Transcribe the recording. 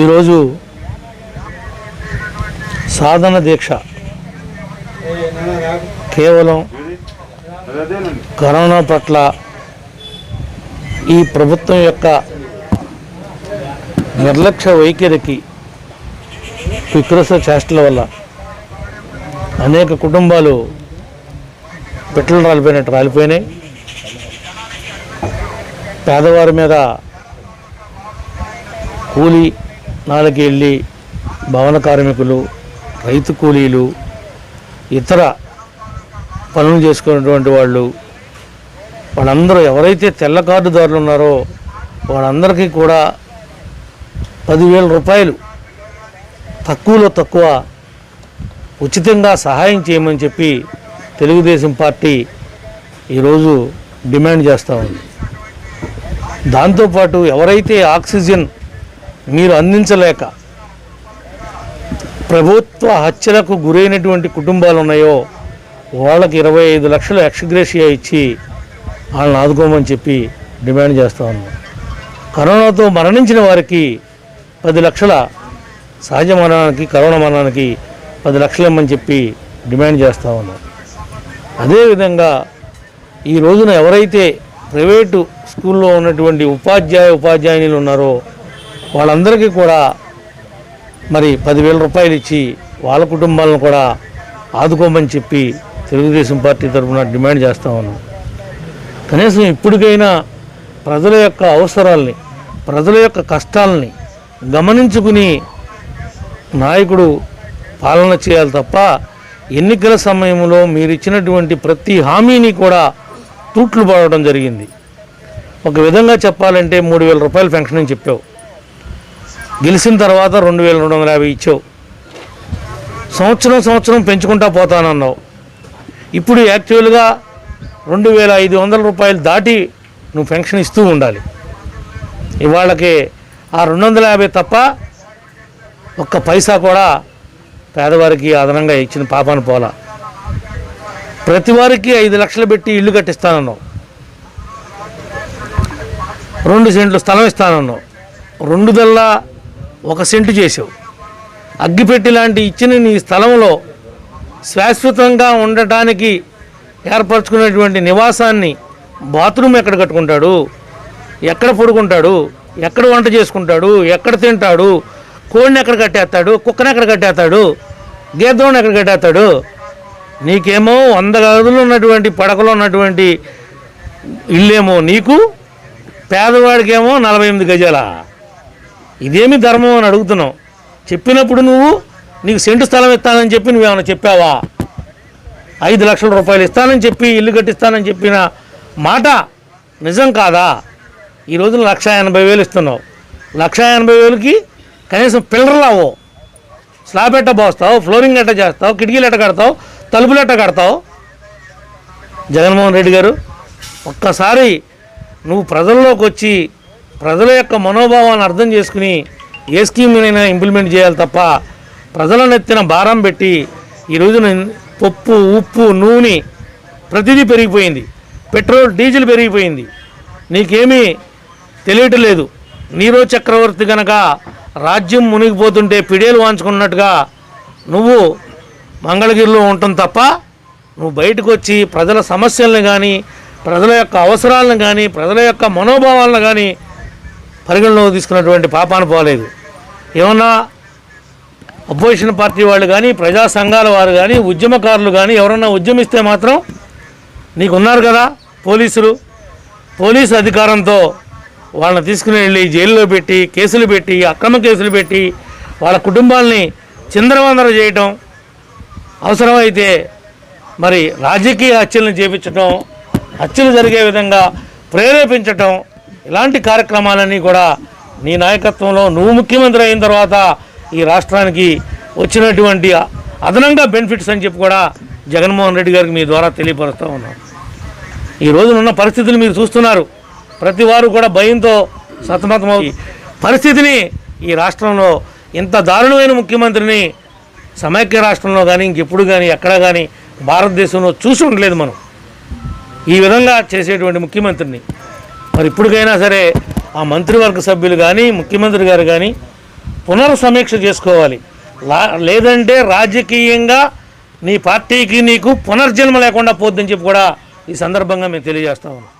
ఈరోజు సాధన దీక్ష. కేవలం కరోనా పట్ల ఈ ప్రభుత్వం యొక్క నిర్లక్ష్య వైఖరికి వికృత చేష్టల వల్ల అనేక కుటుంబాలు పెట్టలు రాలిపోయినట్టు రాలిపోయినాయి. పేదవారి మీద కూలీ నాలకి వెళ్ళి భవన కార్మికులు రైతు కూలీలు ఇతర పనులు చేసుకున్నటువంటి వాళ్ళు వాళ్ళందరూ ఎవరైతే తెల్ల కార్డుదారులు ఉన్నారో వాళ్ళందరికీ కూడా పదివేల రూపాయలు తక్కువలో తక్కువ ఉచితంగా సహాయం చేయమని చెప్పి తెలుగుదేశం పార్టీ ఈరోజు డిమాండ్ చేస్తూ ఉంది. దాంతోపాటు ఎవరైతే ఆక్సిజన్ మీరు అందించలేక ప్రభుత్వ హత్యలకు గురైనటువంటి కుటుంబాలు ఉన్నాయో వాళ్ళకి ఇరవై ఐదు లక్షలు ఎక్స్గ్రేషియా ఇచ్చి వాళ్ళని ఆదుకోమని చెప్పి డిమాండ్ చేస్తూ ఉన్నాం. కరోనాతో మరణించిన వారికి పది లక్షల సహజ మరణానికి కరోనా మరణానికి పది లక్షలు ఇమ్మని చెప్పి డిమాండ్ చేస్తూ ఉన్నాం. అదేవిధంగా ఈ రోజున ఎవరైతే ప్రైవేటు స్కూల్లో ఉన్నటువంటి ఉపాధ్యాయ ఉపాధ్యాయునిలు ఉన్నారో వాళ్ళందరికీ కూడా మరి పదివేల రూపాయలు ఇచ్చి వాళ్ళ కుటుంబాలను కూడా ఆదుకోమని చెప్పి తెలుగుదేశం పార్టీ తరఫున డిమాండ్ చేస్తూ ఉన్నాం. కనీసం ఇప్పటికైనా ప్రజల యొక్క అవసరాల్ని ప్రజల యొక్క కష్టాలని గమనించుకుని నాయకుడు పాలన చేయాలి తప్ప ఎన్నికల సమయంలో మీరు ఇచ్చినటువంటి ప్రతి హామీని కూడా తూట్లు పడడం జరిగింది. ఒక విధంగా చెప్పాలంటే మూడు వేల రూపాయలు పెన్షన్ అని చెప్పావు. గెలిచిన తర్వాత రెండు వేల రెండు వందల యాభై ఇచ్చావు. సంవత్సరం సంవత్సరం పెంచుకుంటా పోతానన్నావు. ఇప్పుడు యాక్చువల్గా రెండు వేల ఐదు వందల రూపాయలు దాటి నువ్వు పెన్షన్ ఇస్తూ ఉండాలి. ఇవాళకి ఆ రెండు వందల యాభై తప్ప ఒక్క పైసా కూడా పేదవారికి అదనంగా ఇచ్చిన పాపాను పోలా. ప్రతి వారికి ఐదు లక్షలు పెట్టి ఇల్లు కట్టిస్తానన్నావు. రెండు సెంట్లు స్థలం ఇస్తానన్నావు. రెండు దల్లా ఒక సెంటు చేసావు. అగ్గిపెట్టి లాంటి ఇచ్చిన నీ స్థలంలో శాశ్వతంగా ఉండటానికి ఏర్పరచుకున్నటువంటి నివాసాన్ని బాత్రూమ్ ఎక్కడ కట్టుకుంటాడు? ఎక్కడ పడుకుంటాడు? ఎక్కడ వంట చేసుకుంటాడు? ఎక్కడ తింటాడు? కోడిని ఎక్కడ కట్టేస్తాడు? కుక్కని ఎక్కడ కట్టేస్తాడు? గేదోని ఎక్కడ కట్టేస్తాడు? నీకేమో వంద గదులు ఉన్నటువంటి పడకలో ఉన్నటువంటి ఇల్లేమో నీకు పేదవాడికేమో నలభై ఎనిమిది గజాల? ఇదేమి ధర్మం అని అడుగుతున్నావు? చెప్పినప్పుడు నువ్వు నీకు సెంటు స్థలం ఇస్తానని చెప్పి నువ్వేమైనా చెప్పావా? ఐదు లక్షల రూపాయలు ఇస్తానని చెప్పి ఇల్లు కట్టిస్తానని చెప్పిన మాట నిజం కాదా? ఈ రోజున లక్ష ఎనభై వేలు ఇస్తున్నావు. లక్ష ఎనభై వేలకి కనీసం పిల్లర్లు అవ్వవు స్లాబ్ ఎట్ట పోస్తావు? ఫ్లోరింగ్ ఎట్ట చేస్తావు? కిటికీలు ఎట్ట కడతావు? తలుపులు ఎట్ట కడతావు? జగన్మోహన్ రెడ్డి గారు ఒక్కసారి నువ్వు ప్రజల్లోకి వచ్చి ప్రజల యొక్క మనోభావాన్ని అర్థం చేసుకుని ఏ స్కీమ్నైనా ఇంప్లిమెంట్ చేయాలి తప్ప ప్రజలను ఎత్తిన భారం పెట్టి ఈ రోజున పప్పు ఉప్పు నూనె ప్రతిదీ పెరిగిపోయింది. పెట్రోల్ డీజిల్ పెరిగిపోయింది. నీకేమీ తెలియటం లేదు. నీరో చక్రవర్తి గనక రాజ్యం మునిగిపోతుంటే పిడేలు వాంచుకున్నట్టుగా నువ్వు మంగళగిరిలో ఉండటం తప్ప నువ్వు బయటకు వచ్చి ప్రజల సమస్యలను కానీ ప్రజల యొక్క అవసరాలను కానీ ప్రజల యొక్క మనోభావాలను కానీ పరిగణలోకి తీసుకున్నటువంటి పాపాన పోలేదు. ఏమన్నా అపోజిషన్ పార్టీ వాళ్ళు కానీ ప్రజా సంఘాల వారు కానీ ఉద్యమకారులు కానీ ఎవరన్నా ఉద్యమిస్తే మాత్రం నీకు ఉన్నారు కదా పోలీసులు. పోలీసు అధికారంతో వాళ్ళని తీసుకుని వెళ్ళి జైల్లో పెట్టి కేసులు పెట్టి అక్రమ కేసులు పెట్టి వాళ్ళ కుటుంబాలని చిందరవందర చేయటం అవసరమైతే మరి రాజకీయ హత్యలను చేపించటం హత్యలు జరిగే విధంగా ప్రేరేపించటం ఇలాంటి కార్యక్రమాలన్నీ కూడా నీ నాయకత్వంలో నువ్వు ముఖ్యమంత్రి అయిన తర్వాత ఈ రాష్ట్రానికి వచ్చినటువంటి అదనంగా బెనిఫిట్స్ అని చెప్పి కూడా జగన్మోహన్ రెడ్డి గారికి మీ ద్వారా తెలియపరుస్తూ ఉన్నాం. ఈ రోజునున్న పరిస్థితులు మీరు చూస్తున్నారు. ప్రతి వారు కూడా భయంతో సతమతమవు పరిస్థితిని ఈ రాష్ట్రంలో ఇంత దారుణమైన ముఖ్యమంత్రిని సమైక్య రాష్ట్రంలో కానీ ఇంకెప్పుడు కానీ ఎక్కడ కానీ భారతదేశంలో చూసి ఉండలేదు మనం. ఈ విధంగా చేసేటువంటి ముఖ్యమంత్రిని మరి ఇప్పటికైనా సరే ఆ మంత్రివర్గ సభ్యులు కానీ ముఖ్యమంత్రి గారు కానీ పునర్సమీక్ష చేసుకోవాలి. లా లేదంటే రాజకీయంగా నీ పార్టీకి నీకు పునర్జన్మ లేకుండా పోద్దని చెప్పి కూడా ఈ సందర్భంగా మేము తెలియజేస్తా ఉన్నాం.